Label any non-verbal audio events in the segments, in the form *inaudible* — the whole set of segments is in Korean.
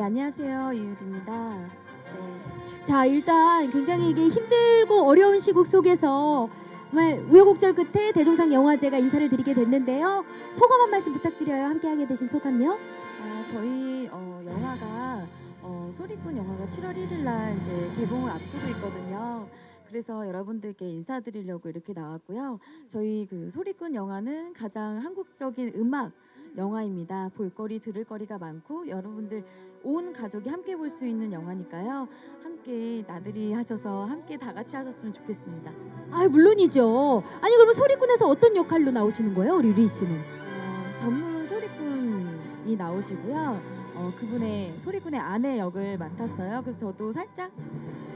안녕하세요. 이유리입니다. 네. 자, 일단 굉장히 이게 힘들고 어려운 시국 속에서 정말 우여곡절 끝에 대종상 영화제가 인사를 드리게 됐는데요. 소감 한 말씀 부탁드려요. 함께하게 되신 소감요. 아, 저희 어, 영화가 어, 소리꾼 영화가 7월 1일 날 이제 개봉을 앞두고 있거든요. 그래서 여러분들께 인사드리려고 이렇게 나왔고요. 저희 그 소리꾼 영화는 가장 한국적인 음악 영화입니다. 볼거리, 들을거리가 많고 여러분들 온 가족이 함께 볼 수 있는 영화니까요. 함께 나들이 하셔서 함께 다 같이 하셨으면 좋겠습니다. 아, 물론이죠. 아니 그러면 소리꾼에서 어떤 역할로 나오시는 거예요, 우리 유리 씨는? 어, 전문 소리꾼이 나오시고요. 어, 그분의 소리꾼의 아내 역을 맡았어요. 그래서 저도 살짝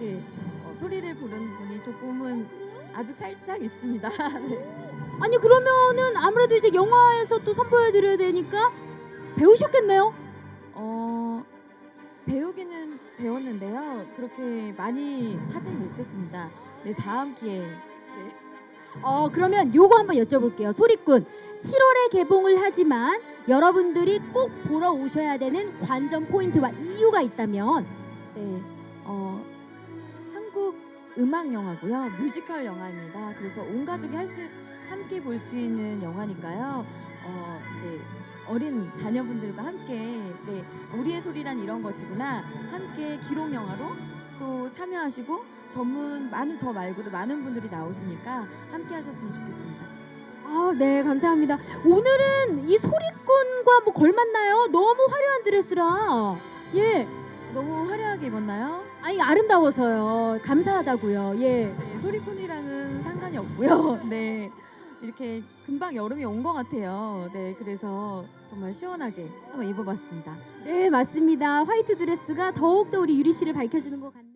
이렇게 어, 소리를 부르는 분이 조금은 아직 살짝 있습니다. *laughs* 네. 아니 그러면은 아무래도 이제 영화에서 또 선보여 드려야 되니까 배우셨겠네요. 어, 배우기는 배웠는데요. 그렇게 많이 하진 못했습니다. 네, 다음 기회에 네. 어, 그러면 요거 한번 여쭤볼게요. 소리꾼 7월에 개봉을 하지만 여러분들이 꼭 보러 오셔야 되는 관전 포인트와 이유가 있다면 네, 어, 음악 영화고요, 뮤지컬 영화입니다. 그래서 온 가족이 할 수 함께 볼 수 있는 영화니까요. 어, 이제 어린 자녀분들과 함께 네, 우리의 소리란 이런 것이구나 함께 기록 영화로 또 참여하시고 전문 많은 저 말고도 많은 분들이 나오시니까 함께 하셨으면 좋겠습니다. 아, 네, 감사합니다. 오늘은 이 소리꾼과 뭐 걸맞나요? 너무 화려한 드레스라. 예. 너무 화려하게 입었나요? 아니 아름다워서요. 감사하다고요. 예. 네, 소리꾼이랑은 상관이 없고요. *laughs* 네. 이렇게 금방 여름이 온 것 같아요. 네, 그래서 정말 시원하게 한번 입어봤습니다. 네, 맞습니다. 화이트 드레스가 더욱더 우리 유리 씨를 밝혀주는 것 같네요.